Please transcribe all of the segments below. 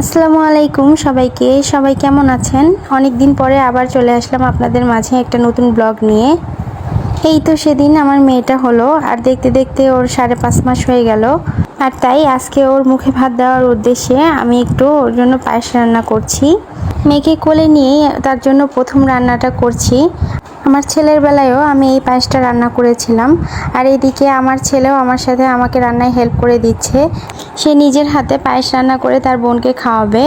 আসসালামু আলাইকুম সবাইকে। সবাই কেমন আছেন? অনেক দিন পরে আবার চলে আসলাম আপনাদের মাঝে একটা নতুন ব্লগ নিয়ে। এই তো সেদিন আমার মেয়েটা হলো, আর দেখতে দেখতে ওর সাড়ে পাঁচ মাস হয়ে গেল। আর তাই আজকে ওর মুখে ভাত দেওয়ার উদ্দেশ্যে আমি একটু ওর জন্য পায়েস রান্না করছি। মেয়েকে কোলে নিয়েই তার জন্য প্রথম রান্নাটা করছি। আমার ছেলের বেলায়ও আমি এই পায়েসটা রান্না করেছিলাম। আর এদিকে আমার ছেলেও আমার সাথে আমাকে রান্নায় হেল্প করে দিচ্ছে। সে নিজের হাতে পায়েস রান্না করে তার বোনকে খাওয়াবে।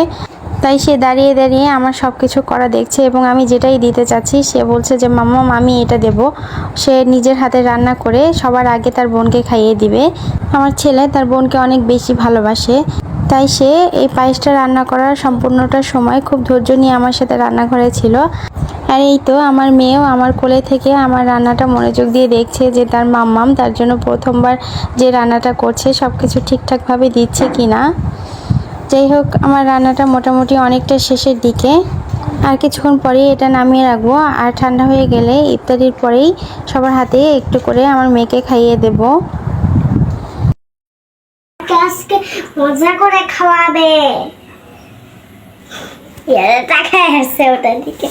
তাই সে দাঁড়িয়ে দাঁড়িয়ে আমার সব কিছু করা দেখছে এবং আমি যেটাই দিতে চাচ্ছি, সে বলছে যে মাম্মাম আমি এটা দেব। সে নিজের হাতে রান্না করে সবার আগে তার বোনকে খাইয়ে দিবে। আমার ছেলে তার বোনকে অনেক বেশি ভালোবাসে। তাই সে এই পায়েসটা রান্না করার সম্পূর্ণটা সময় খুব ধৈর্য নিয়ে আমার সাথে রান্নাঘরে ছিল। আর এই তো আমার মেয়েও আমার কোলে থেকে আমার রান্নাটা মনোযোগ দিয়ে দেখছে যে তার মাম্মাম তার জন্য প্রথমবার যে রান্নাটা করছে সব কিছু ঠিকঠাকভাবে দিচ্ছে কি না যাই হোক, আমার রান্নাটা মোটামুটি অনেকটা শেষের দিকে। আর কিছুক্ষণ পরেই এটা নামিয়ে রাখব। আর ঠান্ডা হয়ে গেলে ইত্যাদির পরেই সবার হাতে একটু করে আমার মেয়েকে খাইয়ে দেবো আজকে মজা করে খাওয়াবে। ইয়ারে তাকায় আসছে ওটার দিকে।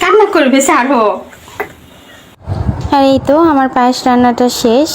কান্না করবে আর এই তো আমার পায়েস রান্নাটা শেষ।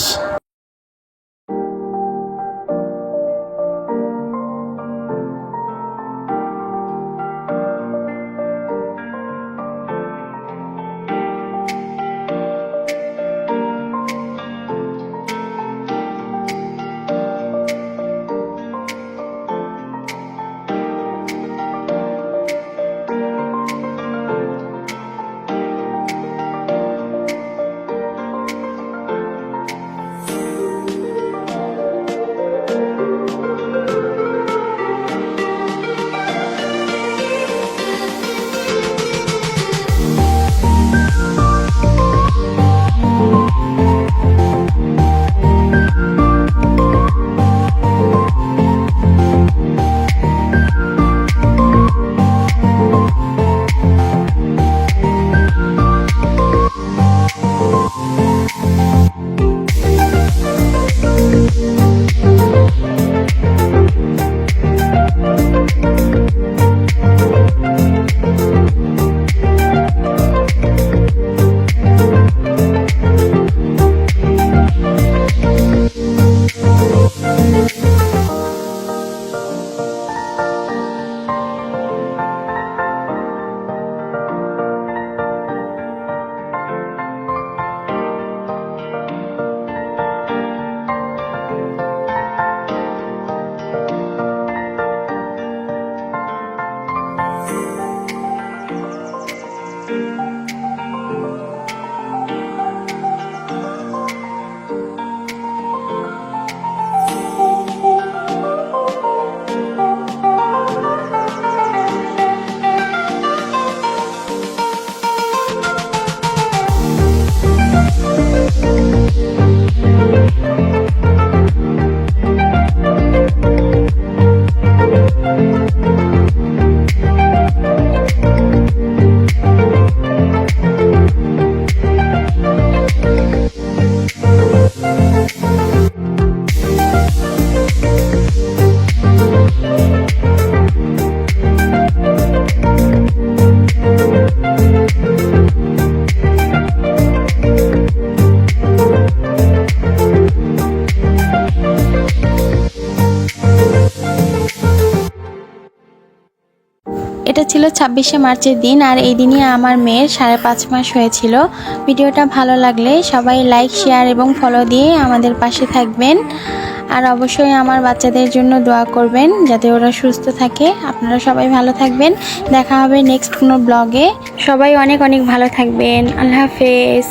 এটা ছিল ছাব্বিশে মার্চের দিন আর এই দিনই আমার মেয়ের সাড়ে পাঁচ মাস হয়েছিল। ভিডিওটা ভালো লাগলে সবাই লাইক শেয়ার এবং ফলো দিয়ে আমাদের পাশে থাকবেন। আর অবশ্যই আমার বাচ্চাদের জন্য দোয়া করবেন যাতে ওরা সুস্থ থাকে। আপনারা সবাই ভালো থাকবেন। দেখা হবে নেক্সট কোনো ব্লগে সবাই অনেক অনেক ভালো থাকবেন। আল্লাহ হাফেজ।